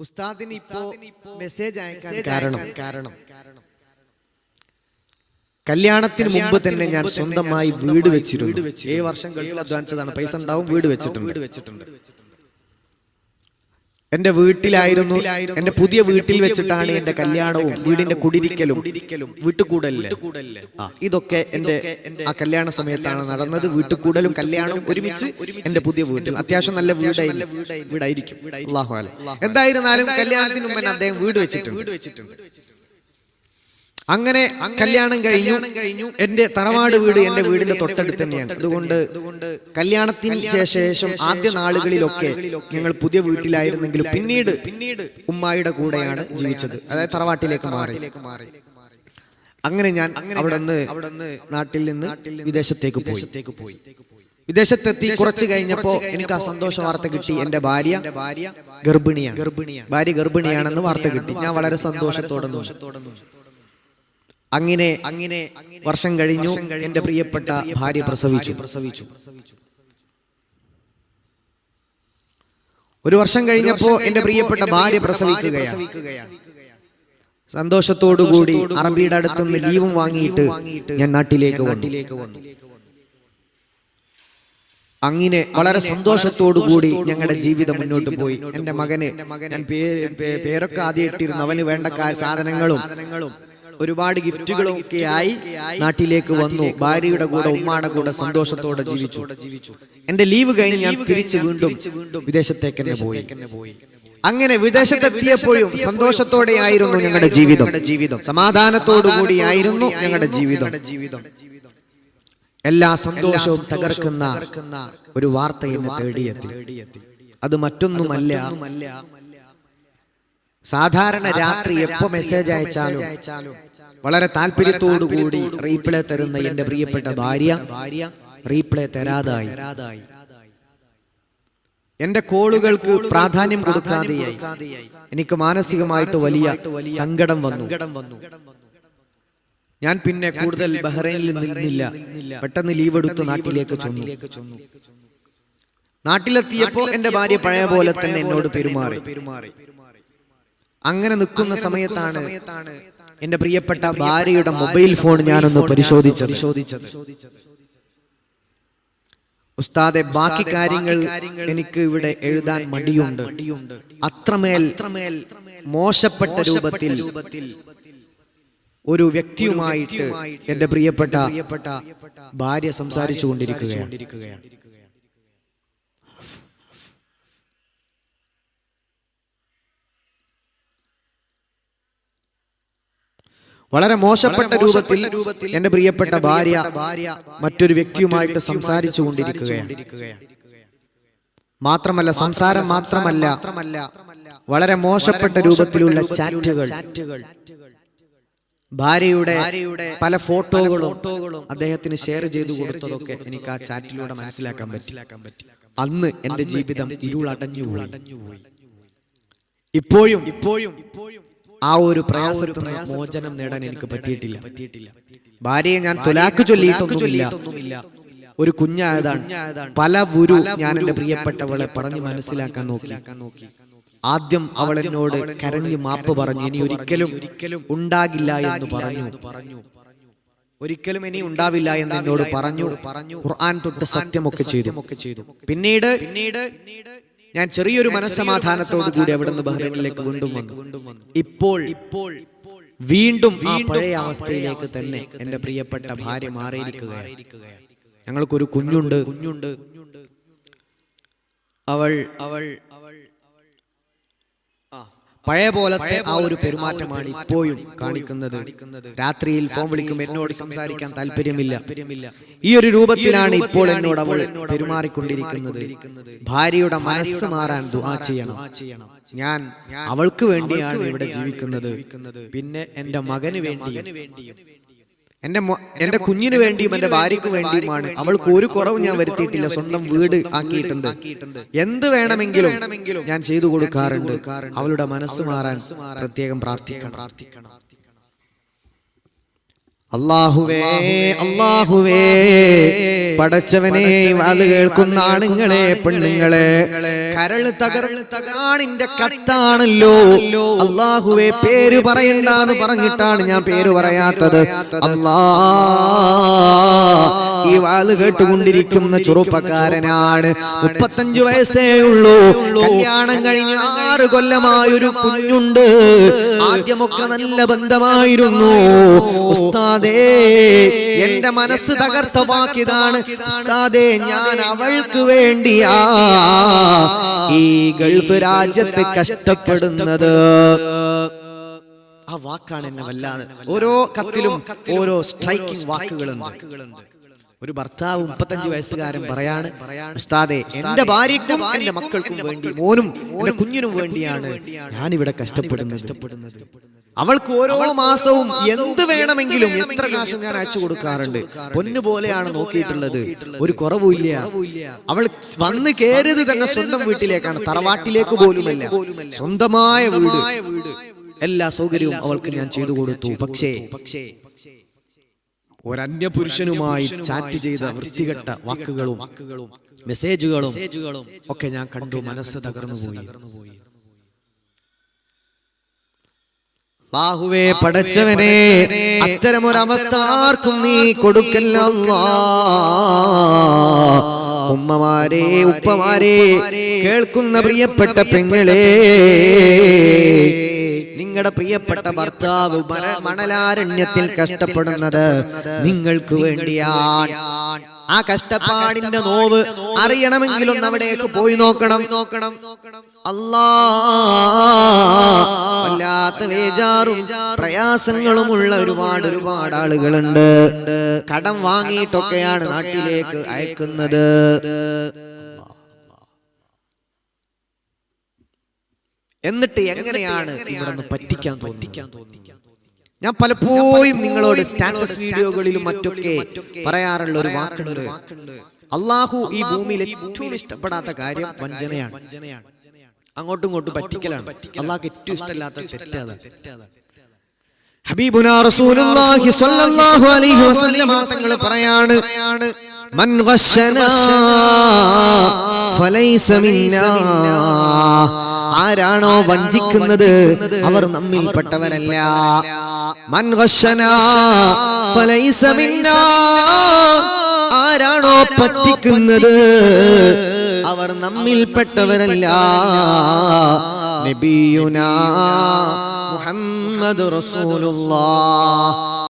ഉസ്താദിന് ഇപ്പോ മെസ്സേജ് അയക്കാൻ കാരണം കാരണം കല്യാണത്തിന് മുമ്പ് തന്നെ ഞാൻ സ്വന്തമായി വീട് വെച്ചിരുന്നു. ഏഴ് വർഷം ഗൾഫിൽ അധ്വാനിച്ചതാണ്. പൈസ ഉണ്ടാവും വീട് വെച്ചിട്ടുണ്ട്. വീട് വെച്ചിട്ടുണ്ട്. എന്റെ വീട്ടിലായിരുന്നു എന്റെ പുതിയ വീട്ടിൽ വെച്ചിട്ടാണ് എന്റെ കല്യാണവും വീടിന്റെ കുടിരിക്കലും വീട്ടുകൂടലും ഇതൊക്കെ എന്റെ ആ കല്യാണ സമയത്താണ് നടന്നത്. വീട്ടുകൂടലും കല്യാണവും ഒരുമിച്ച് എന്റെ പുതിയ വീട്ടിൽ. അത്യാവശ്യം നല്ല വീടായി വീടായിരിക്കും. എന്തായിരുന്നാലും കല്യാണത്തിന് മുമ്പ് അദ്ദേഹം വീട് വെച്ചിട്ടുണ്ട്. വീട് വെച്ചിട്ടുണ്ട്. അങ്ങനെ കല്യാണം കഴിഞ്ഞു. കഴിഞ്ഞു. എന്റെ തറവാട് വീട് എന്റെ വീടിന്റെ തൊട്ടടുത്ത് തന്നെയാണ്. അതുകൊണ്ട് കല്യാണത്തിന് ശേഷം ആദ്യ നാളുകളിലൊക്കെ ഞങ്ങൾ പുതിയ വീട്ടിലായിരുന്നെങ്കിലും പിന്നീട് പിന്നീട് ഉമ്മായിയുടെ കൂടെയാണ് ജീവിച്ചത്. അതായത് തറവാട്ടിലേക്ക് മാറി. അങ്ങനെ ഞാൻ അവിടെ നിന്ന് നാട്ടിൽ നിന്ന് വിദേശത്തേക്ക് പോയി. പോയി. വിദേശത്തെത്തി കുറച്ച് കഴിഞ്ഞപ്പോ എനിക്ക് ആ സന്തോഷ വാർത്ത കിട്ടി. എന്റെ ഭാര്യ ഭാര്യ ഗർഭിണിയാണ്. ഗർഭിണിയാണ്. ഭാര്യ ഗർഭിണിയാണെന്ന് വാർത്ത കിട്ടി. ഞാൻ വളരെ സന്തോഷത്തോടെ നിന്നു. അങ്ങനെ അങ്ങനെ വർഷം കഴിഞ്ഞു എന്റെ പ്രിയപ്പെട്ട ഭാര്യ പ്രസവിച്ചു. പ്രസവിച്ചു. ഒരു വർഷം കഴിഞ്ഞപ്പോ എന്റെ പ്രിയപ്പെട്ട ഭാര്യ പ്രസവിക്കുകയാണ്. സന്തോഷത്തോടുകൂടി അറബിയുടെ അടുത്തുനിന്ന് ലീവും വാങ്ങിയിട്ട് ഞാൻ നാട്ടിലേക്ക് വന്നു. അങ്ങനെ വളരെ സന്തോഷത്തോടുകൂടി ഞങ്ങളുടെ ജീവിതം മുന്നോട്ട് പോയി. എന്റെ മകന് ഞാൻ പേരൊക്കെ ആദ്യം ഇട്ടിരുന്നു. അവന് വേണ്ട സാധനങ്ങളും ഒരുപാട് ഗിഫ്റ്റുകളും ഒക്കെ ആയി നാട്ടിലേക്ക് വന്നു. ഭാര്യയുടെ കൂടെ ഉമ്മാടെ കൂടെ സന്തോഷത്തോടെ ജീവിച്ചു. എന്റെ ലീവ് കഴിഞ്ഞ് ഞാൻ തിരിച്ച് വീണ്ടും വിദേശത്തേക്ക് തന്നെ പോയി. അങ്ങനെ വിദേശത്തെത്തിയപ്പോഴും സന്തോഷത്തോടെ ആയിരുന്നു ഞങ്ങളുടെ ജീവിതം. ജീവിതം. സമാധാനത്തോടു കൂടി ആയിരുന്നു ഞങ്ങളുടെ ജീവിതം. ജീവിതം. എല്ലാ സന്തോഷവും തകർക്കുന്ന ഒരു വാർത്തയും തേടിയെത്തി. അത് മറ്റൊന്നുമല്ല സാധാരണ രാത്രി എപ്പോ മെസ്സേജ് അയച്ചാലും വളരെ താല്പര്യത്തോടു കൂടി റീപ്ലേ തരുന്ന എന്റെ പ്രിയപ്പെട്ട ഭാര്യ ഭാര്യ റീപ്ലേ തരാതായി. എന്റെ കോളുകൾക്ക് പ്രാധാന്യം കൊടുക്കാതെയായി. എനിക്ക് മാനസികമായിട്ട് വലിയ സങ്കടം വന്നു. ഞാൻ പിന്നെ കൂടുതൽ ബഹ്റൈനിൽ നിന്നില്ല. പെട്ടെന്ന് ലീവ് എടുത്ത് നാട്ടിലേക്ക് ചൊന്നു. നാട്ടിലെത്തിയപ്പോ എന്റെ ഭാര്യ പഴയ പോലെ തന്നെ എന്നോട് പെരുമാറി. അങ്ങനെ നിൽക്കുന്ന സമയത്താണ് എന്റെ പ്രിയപ്പെട്ട ഭാര്യയുടെ മൊബൈൽ ഫോൺ ഞാനൊന്ന് പരിശോധിച്ചത്. പരിശോധിച്ചത്. ഉസ്താദെ ബാക്കി കാര്യങ്ങൾ എനിക്ക് ഇവിടെ എഴുതാൻ മടിയുണ്ട്. അത്രമേൽ മോശപ്പെട്ട രൂപത്തിൽ ഒരു വ്യക്തിയുമായിട്ട് എന്റെ പ്രിയപ്പെട്ട ഭാര്യ സംസാരിച്ചു കൊണ്ടിരിക്കുകയാണ് വളരെ മോശപ്പെട്ട രൂപത്തിൽ എന്റെ പ്രിയപ്പെട്ട ഭാര്യ മറ്റൊരു വ്യക്തിയുമായിട്ട് സംസാരിച്ചു കൊണ്ടിരിക്കുകയാണ്. മാത്രമല്ല സംസാരം മാത്രമല്ല വളരെ മോശപ്പെട്ട രൂപത്തിലുള്ള ചാറ്റുകൾ. ഭാര്യയുടെ പല ഫോട്ടോകളും അദ്ദേഹത്തിന് ഷെയർ ചെയ്തു കൊടുത്തതൊക്കെ എനിക്ക് ആ ചാറ്റിലൂടെ മനസ്സിലാക്കാൻ പറ്റി. അന്ന് എന്റെ ജീവിതം ഇരുളടഞ്ഞു ഇപ്പോഴും ഇപ്പോഴും ഇപ്പോഴും ആ ഒരു പ്രയാസത്തിൽ മോചനം നേടാൻ എനിക്ക് പറ്റിയിട്ടില്ല. പറ്റിയിട്ടില്ല. ഭാര്യയെ ഞാൻ തുലാക്ക് ചൊല്ലിയിട്ടൊന്നുമില്ല. ഒരു കുഞ്ഞായതാണ്. പല ഗുരു ഞാൻ എന്റെ പ്രിയപ്പെട്ടവളെ പറഞ്ഞു മനസ്സിലാക്കാൻ നോക്കി. ആദ്യം അവൾ എന്നോട് കരഞ്ഞ് മാപ്പ് പറഞ്ഞു. ഇനി ഒരിക്കലും ഒരിക്കലും ഉണ്ടാകില്ല എന്ന് പറഞ്ഞു. പറഞ്ഞു. ഒരിക്കലും ഇനി ഉണ്ടാവില്ല എന്ന് എന്നോട് പറഞ്ഞു. പറഞ്ഞു. ഖുർആൻ തൊട്ട് സത്യമൊക്കെ ചെയ്തു. ചെയ്തു. പിന്നീട് പിന്നീട് ഞാൻ ചെറിയൊരു മനസ്സമാധാനത്തോടു കൂടി അവിടെ നിന്ന് ബഹ്റൈനിലേക്ക് വീണ്ടും വന്നു. ഇപ്പോൾ ഇപ്പോൾ വീണ്ടും ആ പഴയ അവസ്ഥയിലേക്ക് തന്നെ എന്റെ പ്രിയപ്പെട്ട ഭാര്യ മാറിയിരിക്കുകയാണ് ഞങ്ങൾക്കൊരു കുഞ്ഞുണ്ട്. കുഞ്ഞുണ്ട്. അവൾ അവൾ പഴയ പോലത്തെ ആ ഒരു പെരുമാറ്റമാണ് ഇപ്പോഴും കാണിക്കുന്നത്. രാത്രിയിൽ ഫോൺ വിളിക്കും എന്നോട് സംസാരിക്കാൻ താല്പര്യമില്ല. ഈ ഒരു രൂപത്തിലാണ് ഇപ്പോൾ എന്നോട് അവൾ പെരുമാറിക്കൊണ്ടിരിക്കുന്നത്. ഭാര്യയുടെ മനസ്സ് മാറാൻ ദുആ ചെയ്യണം. ഞാൻ അവൾക്ക് വേണ്ടിയാണ് ഇവിടെ ജീവിക്കുന്നത്. പിന്നെ എന്റെ മകന് വേണ്ടിയും എന്റെ എന്റെ കുഞ്ഞിന് വേണ്ടിയും എന്റെ ഭാര്യയ്ക്ക് വേണ്ടിയുമാണ് അവൾക്ക് ഒരു കുറവ് ഞാൻ വരുത്തിയിട്ടില്ല സ്വന്തം വീട് ആക്കിയിട്ടുണ്ട്. എന്ത് വേണമെങ്കിലും ഞാൻ ചെയ്തു കൊടുക്കാറുണ്ട്. അവളുടെ മനസ്സ് മാറാൻ പ്രത്യേകം പ്രാർത്ഥിക്കണം. പ്രാർത്ഥിക്കണം. അള്ളാഹുവേ അള്ളാഹുവേ പടച്ചവനെ അത് കേൾക്കുന്ന ആണുങ്ങളെ പെണ്ണുങ്ങളെ കരൾ തകർന്ന് തകാണിന്റെ കത്താണല്ലോ. അള്ളാഹുവെ പേര് പറയണ്ടെന്ന് പറഞ്ഞിട്ടാണ് ഞാൻ പേര് പറയാത്തത്. അല്ലാ. ഈ വാൾ കേട്ടുകൊണ്ടിരിക്കുന്ന ചെറുപ്പക്കാരനാണ്. മുപ്പത്തഞ്ചു വയസ്സേ ഉള്ളൂ. കല്യാണം കഴിഞ്ഞ് ആറ് കൊല്ലമായൊരു കുഞ്ഞുണ്ട്. ആദ്യമൊക്കെ നല്ല ബന്ധമായിരുന്നു. ഉസ്താദേ എന്റെ മനസ്സ് തകർത്ത വാക്കിതാണ്. ഉസ്താദേ ഞാൻ അവൾക്ക് വേണ്ടിയാ ഈ ഗൾഫ് രാജ്യത്ത് കഷ്ടപ്പെടുന്നത്. ആ വാക്കാണ് എന്നെ വല്ലാതെ. ഓരോ കത്തിലും ഓരോ സ്ട്രൈക്കിംഗ് വാക്കുകളുണ്ട്. ഒരു ഭർത്താവ് മുപ്പത്തഞ്ച് വയസ്സുകാരൻ പറയാണ് ഉസ്താദെ എന്റെ ഭാര്യക്കും എന്റെ മക്കൾക്കും വേണ്ടി മോനും കുഞ്ഞിനും വേണ്ടിയാണ് ഞാൻ ഇവിടെ കഷ്ടപ്പെടുന്നത്. അവൾക്ക് ഓരോ മാസവും എന്ത് വേണമെങ്കിലും എത്ര കാശും ഞാൻ അയച്ചു കൊടുക്കാറുണ്ട്. പൊന്നു പോലെയാണ് നോക്കിയിട്ടുള്ളത്. ഒരു കുറവുമില്ല. അവൾ വന്ന് കയറിയത് തന്നെ സ്വന്തം വീട്ടിലേക്കാണ്. തറവാട്ടിലേക്ക് പോലുമല്ല. സ്വന്തമായ വീട്. എല്ലാ സൗകര്യവും അവൾക്ക് ഞാൻ ചെയ്തു കൊടുത്തു. പക്ഷേ ഒരന്യ പുരുഷനുമായി ചാറ്റ് ചെയ്ത വൃത്തികെട്ട വാക്കുകളും മെസ്സേജുകളും ഒക്കെ ഞാൻ കണ്ടു മനസ്സ് തകർന്നു പോയി. ബാഹുവേ പടച്ചവനെ അത്തരമൊരവസ്ഥ ആർക്കും നീ കൊടുക്കല്ല. ഉമ്മമാരെ ഉപ്പമാരെ കേൾക്കുന്ന പ്രിയപ്പെട്ട പെങ്ങളെ നിങ്ങളുടെ പ്രിയപ്പെട്ട ഭർത്താവ് മണലാരണ്യത്തിൽ കഷ്ടപ്പെടുന്നത് നിങ്ങൾക്ക് വേണ്ടിയാണ്. ആ കഷ്ടപ്പാടിന്റെ നോവ് അറിയണമെങ്കിൽ ഒന്ന് അവിടേക്ക് പോയി നോക്കണം. നോക്കണം. അല്ലാ വല്ലാത്ത വേജാറും പ്രയാസങ്ങളുമുള്ള ഒരുപാട് ഒരുപാട് ആളുകളുണ്ട്. കടം വാങ്ങിയിട്ടൊക്കെയാണ് നാട്ടിലേക്ക് അയക്കുന്നത്. എന്നിട്ട് എങ്ങനെയാണ് ഇവിടെ പറ്റിക്കാൻ പറ്റിക്കാൻ ഞാൻ പലപ്പോഴും നിങ്ങളോട് സ്റ്റാറ്റസ് വീഡിയോകളിലും മറ്റൊക്കെ പറയാറുള്ള ഒരു വാക്കുണ്ട്. അള്ളാഹു ഈ ഭൂമിയിൽ ഏറ്റവും ഇഷ്ടപ്പെടാത്ത കാര്യം വഞ്ചനയാണ്. അങ്ങോട്ടും ഇങ്ങോട്ടും പറ്റിക്കലാണ്. അള്ളാഹ് ഏറ്റവും ഇഷ്ടമില്ലാത്ത തെറ്റാതാണ് ഹബീബുനാ റസൂലുള്ളാഹി സ്വല്ലല്ലാഹു അലൈഹി വസല്ലം തങ്ങൾ പറയാണ് മൻ ഗശനാ ഫലൈസ മിന്നാ ആരാണോ വഞ്ചിക്കുന്നത്? അവർ നമ്മിൽ പെട്ടവരല്ല. ആരാണോ പറ്റിക്കുന്നത്? അവർ നമ്മിൽ പെട്ടവരല്ല. നബിയുനാ മുഹമ്മദ് റസൂലുള്ളാഹ്